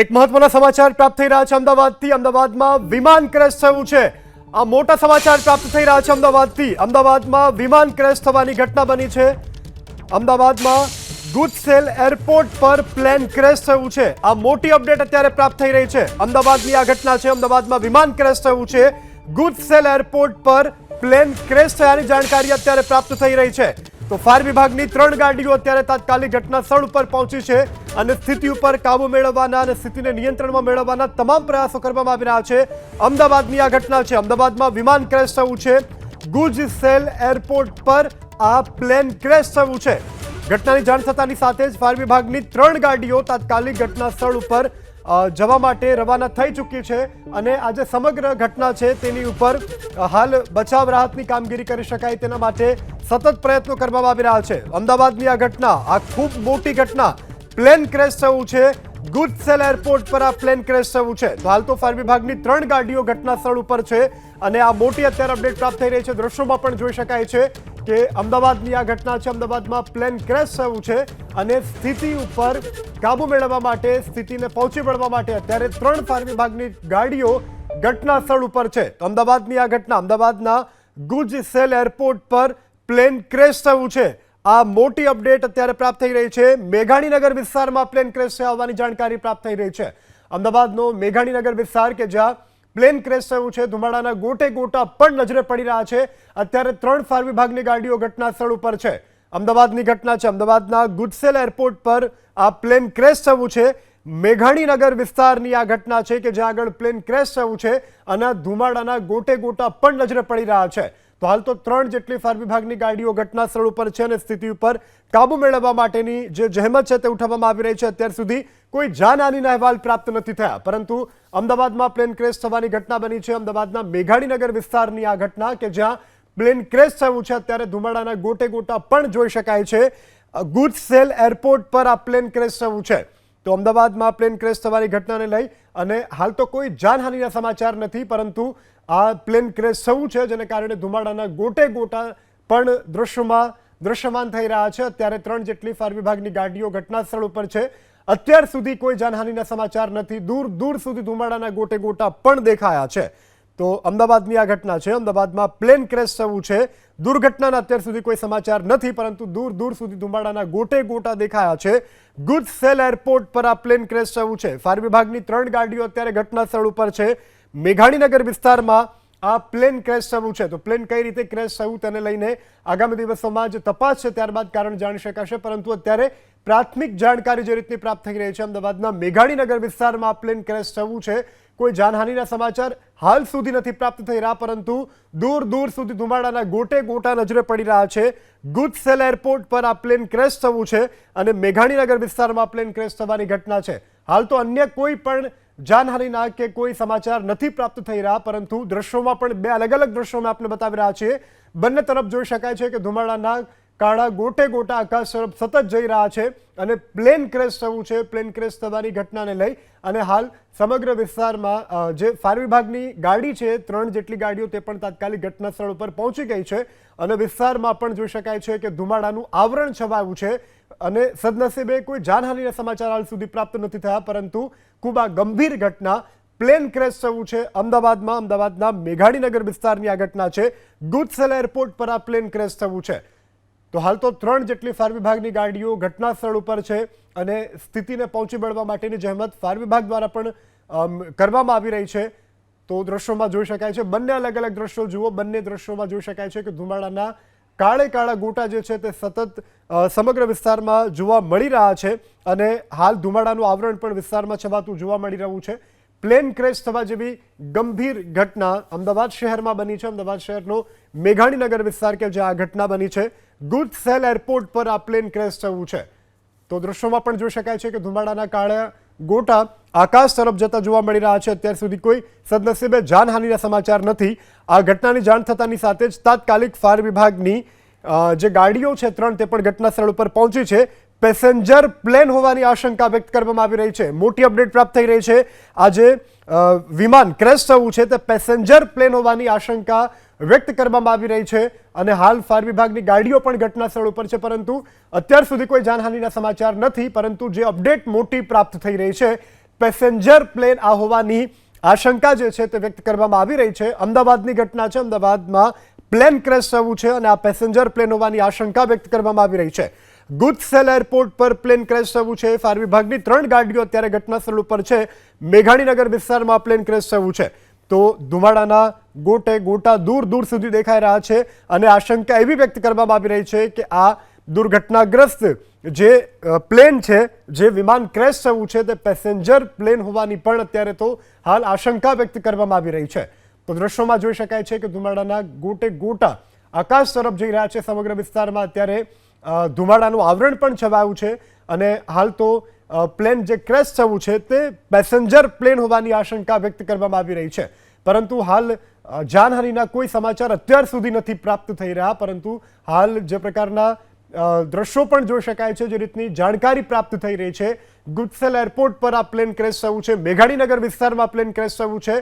એક મહત્વના સમાચાર પ્રાપ્ત થઈ રહ્યા છે અમદાવાદથી. અમદાવાદમાં વિમાન ક્રેશ થયું છે. આ મોટા સમાચાર પ્રાપ્ત થઈ રહ્યા છે અમદાવાદથી. અમદાવાદમાં વિમાન ક્રેશ થવાની ઘટના બની છે. અમદાવાદમાં ગુજસેલ એરપોર્ટ પર પ્લેન ક્રેશ થયું છે. આ મોટી અપડેટ અત્યારે પ્રાપ્ત થઈ રહી છે. અમદાવાદની આ ઘટના છે. અમદાવાદમાં વિમાન ક્રેશ થયું છે. ગુજસેલ એરપોર્ટ પર પ્લેન ક્રેશ થયાની જાણકારી અત્યારે પ્રાપ્ત થઈ રહી છે. તો ફાયર વિભાગની ત્રણ ગાડીઓ અત્યારે તાત્કાલિક ઘટના સ્થળ ઉપર પહોંચી છે. અને સ્થિતિ ઉપર કાબુ મેળવવાના અને સ્થિતિને નિયંત્રણમાં મેળવવાના તમામ પ્રયાસો કરવામાં આવી રહ્યા છે. અમદાવાદની આ ઘટના છે. અમદાવાદમાં વિમાન ક્રેશ થયું છે. ગુજ સેલ એરપોર્ટ પર આ પ્લેન ક્રેશ થયું છે. ઘટનાની જાણ થતાની સાથે જ ફાયર વિભાગની ત્રણ ગાડીઓ તાત્કાલિક ઘટના સ્થળ ઉપર જવા માટે રવાના થઈ ચૂકી છે અને આજે સમગ્ર ઘટના છે તેની ઉપર હાલ બચાવ રાહતની કામગીરી કરી શકાય તેના માટે સતત પ્રયત્નો કરવામાં આવી રહ્યા છે. અમદાવાદની આ ઘટના, આ ખૂબ મોટી ઘટના પ્લેન ક્રેશ થયું છે. ગુજસેલ એરપોર્ટ પર આ પ્લેન ક્રેશ થયું છે. તો હાલ તો ફાયર વિભાગની ત્રણ ગાડીઓ ઘટના સ્થળ ઉપર છે અને આ મોટી અત્યારે અપડેટ પ્રાપ્ત થઈ રહી છે. દ્રશ્યોમાં પણ જોઈ શકાય છે કે અમદાવાદની આ ઘટના છે. અમદાવાદમાં પ્લેન ક્રેશ થયું છે અને સ્થિતિ ઉપર કાબુ મેળવવા માટે, સ્થિતિને પહોંચી વળવા માટે અત્યારે ત્રણ ફાયર વિભાગની ગાડીઓ ઘટના સ્થળ ઉપર છે. તો અમદાવાદની આ ઘટના, અમદાવાદના ગુજ સેલ એરપોર્ટ પર પ્લેન ક્રેશ થયું છે. આ મોટી અપડેટ અત્યારે પ્રાપ્ત થઈ રહી છે. મેઘાણીનગર વિસ્તારમાં પ્લેન ક્રેશ થયા હોવાની જાણકારી પ્રાપ્ત થઈ રહી છે. અમદાવાદનો મેઘાણીનગર વિસ્તાર કે જ્યાં પ્લેન ક્રેશ થયું છે, ધુમાડાના ગોટે ગોટા પણ નજરે પડી રહ્યા છે. અત્યારે ત્રણ ફાયર વિભાગની ગાડીઓ ઘટના સ્થળ ઉપર છે. અમદાવાદની ઘટના છે. અમદાવાદના ગુજસેલ એરપોર્ટ પર આ પ્લેન ક્રેશ થયું છે. મેઘાણીનગર વિસ્તારની આ ઘટના છે કે જ્યાં આગળ પ્લેન ક્રેશ થયું છે અને ધુમાડાના ગોટે ગોટા પણ નજરે પડી રહ્યા છે. તો હાલ તો ત્રણ જેટલી ફાયર વિભાગની ગાડીઓ ઘટના સ્થળ ઉપર છે અને સ્થિતિ ઉપર કાબુ મેળવવા માટેની જે જહેમત છે તે ઉઠાવવામાં આવી રહી છે. અત્યાર સુધી કોઈ જાનહાનીના અહેવાલ પ્રાપ્ત નથી થયા. પરંતુ અમદાવાદમાં પ્લેન ક્રેશ થવાની ઘટના બની છે. અમદાવાદના મેઘાણીનગર વિસ્તારની આ ઘટના કે જ્યાં પ્લેન ક્રેશ થયું છે, અત્યારે ધુમાડાના ગોટે ગોટા પણ જોઈ શકાય છે. ગુડ સેલ એરપોર્ટ પર આ પ્લેન ક્રેશ થયું છે. તો અમદાવાદમાં પ્લેન ક્રેશ થવાની ઘટનાને લઈ અને હાલ તો કોઈ જાનહાનિના સમાચાર નથી, પરંતુ આ પ્લેન ક્રેશ થયું છે, જેને કારણે ધુમાડાના ગોટે ગોટા પણ દૃશ્યમાં દૃશ્યમાન થઈ રહ્યા છે. અત્યારે ત્રણ જેટલી ફાયર વિભાગની ગાડીઓ ઘટનાસ્થળ ઉપર છે. અત્યાર સુધી કોઈ જાનહાનિના સમાચાર નથી. દૂર દૂર સુધી ધુમાડાના ગોટે ગોટા પણ દેખાયા છે. તો અમદાવાદની આ ઘટના છે. અમદાવાદમાં પ્લેન ક્રેશ થયું છે. દુર્ઘટનાના અત્યાર સુધી કોઈ સમાચાર નથી, પરંતુ દૂર દૂર સુધી ધુમાડાના ગોટે ગોટા દેખાયા છે. ગુડ સેલ એરપોર્ટ પર આ પ્લેન ક્રેશ થયું છે. ફાયર વિભાગની ત્રણ ગાડીઓ અત્યારે ઘટના સ્થળ ઉપર છે. મેઘાણીનગર વિસ્તારમાં આ પ્લેન ક્રેશ થયું છે. તો પ્લેન કઈ રીતે ક્રેશ થયું તેને લઈને આગામી દિવસોમાં જ તપાસ છે. ત્યારબાદ કારણ જાણી શકાશે, પરંતુ અત્યારે પ્રાથમિક જાણકારી જે રીતની પ્રાપ્ત થઈ રહી છે, અમદાવાદના મેઘાણીનગર વિસ્તારમાં પ્લેન ક્રેશ થયું છે. કોઈ જાનહાનિના સમાચાર હાલ સુધી નથી પ્રાપ્ત થઈ રહ્યા, પરંતુ દૂર દૂર સુધી ધુમાડાના ગોટે ગોટા નજરે પડી રહ્યા છે. ગુજસેલ એરપોર્ટ પર આ પ્લેન ક્રેશ થવું છે અને મેઘાણીનગર વિસ્તારમાં પ્લેન ક્રેશ થવાની ઘટના છે. હાલ તો અન્ય કોઈ પણ જાનહાનિના કે કોઈ સમાચાર નથી પ્રાપ્ત થઈ રહ્યા, પરંતુ દ્રશ્યોમાં પણ બે અલગ અલગ દ્રશ્યોમાં આપને બતાવી રહ્યા છીએ. બંને તરફ જોઈ શકાય છે કે ધુમાડાના કાળા ગોટે ગોટા આકાશ તરફ સતત જઈ રહ્યા છે અને પ્લેન ક્રેશ થવું છે. પ્લેન ક્રેશ થવાની ઘટનાને લઈ અને હાલ સમગ્ર વિસ્તારમાં જે ફાયર વિભાગની ગાડી છે, ત્રણ જેટલી ગાડીઓ તે પણ તાત્કાલિક ઘટના સ્થળ ઉપર પહોંચી ગઈ છે અને વિસ્તારમાં પણ જોઈ શકાય છે કે ધુમાડાનું આવરણ છવાયું છે અને સદનસીબે કોઈ જાનહાનિના સમાચાર હાલ સુધી પ્રાપ્ત નથી થયા, પરંતુ ખૂબ આ ગંભીર ઘટના. પ્લેન ક્રેશ થયું છે અમદાવાદમાં. અમદાવાદના મેઘાણીનગર વિસ્તારની આ ઘટના છે. ગુજસેલા એરપોર્ટ પર આ પ્લેન ક્રેશ થયું છે. તો હાલ તો ત્રણ જેટલી ફાયર વિભાગની ગાડીઓ ઘટના સ્થળ ઉપર છે અને સ્થિતિને પહોંચી વળવા માટેની જહેમત ફાયર વિભાગ દ્વારા પણ કરવામાં આવી રહી છે. તો દ્રશ્યોમાં જોઈ શકાય છે, બંને અલગ અલગ દ્રશ્યો જુઓ. બંને દ્રશ્યોમાં જોઈ શકાય છે કે ધુમાડાના કાળે કાળા ગોટા જે છે તે સતત સમગ્ર વિસ્તારમાં જોવા મળી રહ્યા છે અને હાલ ધુમાડાનું આવરણ પણ વિસ્તારમાં છવાતું જોવા મળી રહ્યું છે. પ્લેન ક્રેશ થવા જેવી ગંભીર ઘટના અમદાવાદ શહેરમાં બની છે. અમદાવાદ શહેરનો મેઘાણીનગર વિસ્તાર કે જે આ ઘટના બની છે. ગુજ સેલ એરપોર્ટ પર આ પ્લેન ક્રેશ થયું છે. તો દ્રશ્યોમાં પણ જોઈ શકાય છે કે ધુમાડાના કારણે ગોટા આકાશ તરફ જતા જોવા મળી રહ્યા છે. અત્યાર સુધી કોઈ સદનસીબે જાનહાનિના સમાચાર નથી. આ ઘટનાની જાણ થતાની સાથે જ તાત્કાલિક ફાયર વિભાગની જે ગાડીઓ છે ત્રણ તે પણ ઘટના સ્થળ ઉપર પહોંચી છે. પેસેન્જર પ્લેન હોવાની આશંકા વ્યક્ત કરવામાં આવી રહી છે. મોટી અપડેટ પ્રાપ્ત થઈ રહી છે. આજે વિમાન ક્રેશ થયું છે. તે પેસેન્જર પ્લેન હોવાની આશંકા વ્યક્ત કરવામાં આવી રહી છે અને હાલ ફાયર વિભાગની ગાડીઓ પણ ઘટના સ્થળ ઉપર છે, પરંતુ અત્યાર સુધી કોઈ જાનહાનિના સમાચાર નથી, પરંતુ જે અપડેટ મોટી પ્રાપ્ત થઈ રહી છે, પેસેન્જર પ્લેન આ હોવાની આશંકા જે છે તે વ્યક્ત કરવામાં આવી રહી છે. અમદાવાદની ઘટના છે, અમદાવાદમાં પ્લેન ક્રેશ થવું છે અને આ પેસેન્જર પ્લેન હોવાની આશંકા વ્યક્ત કરવામાં આવી રહી છે. ગુજસેલ એરપોર્ટ પર પ્લેન ક્રેશ થવું છે. ફાયર વિભાગની ત્રણ ગાડીઓ અત્યારે ઘટના સ્થળ ઉપર છે. મેઘાણીનગર વિસ્તારમાં પ્લેન ક્રેશ થવું છે. તો ધુમાડાના ગોટે ગોટા દૂર દૂર સુધી દેખાઈ રહ્યા છે અને આશંકા એવી વ્યક્ત કરવામાં આવી રહી છે કે આ દુર્ઘટનાગ્રસ્ત જે પ્લેન છે, જે વિમાન ક્રેશ થયું છે તે પેસેન્જર પ્લેન હોવાની પણ અત્યારે તો હાલ આશંકા વ્યક્ત કરવામાં આવી રહી છે. તો દ્રશ્યોમાં જોઈ શકાય છે કે ધુમાડાના ગોટે ગોટા આકાશ તરફ જઈ રહ્યા છે સમગ્ર વિસ્તારમાં. અત્યારે ધુમાડાનું આવરણ પણ છવાયું છે અને હાલ તો પ્લેન જે ક્રેશ થયું છે તે પેસેન્જર પ્લેન હોવાની આશંકા વ્યક્ત કરવામાં આવી રહી છે. પરંતુ હાલ જાનહાનિના કોઈ સમાચાર અત્યાર સુધી નથી પ્રાપ્ત થઈ રહ્યા, પરંતુ હાલ જે પ્રકારના દ્રશ્યો પણ જોઈ શકાય છે જે રીતની જાણકારી પ્રાપ્ત થઈ રહી છે. ગુજસેલ એરપોર્ટ પર આ પ્લેન ક્રેશ થયું છે. મેઘાણીનગર વિસ્તારમાં પ્લેન ક્રેશ થયું છે.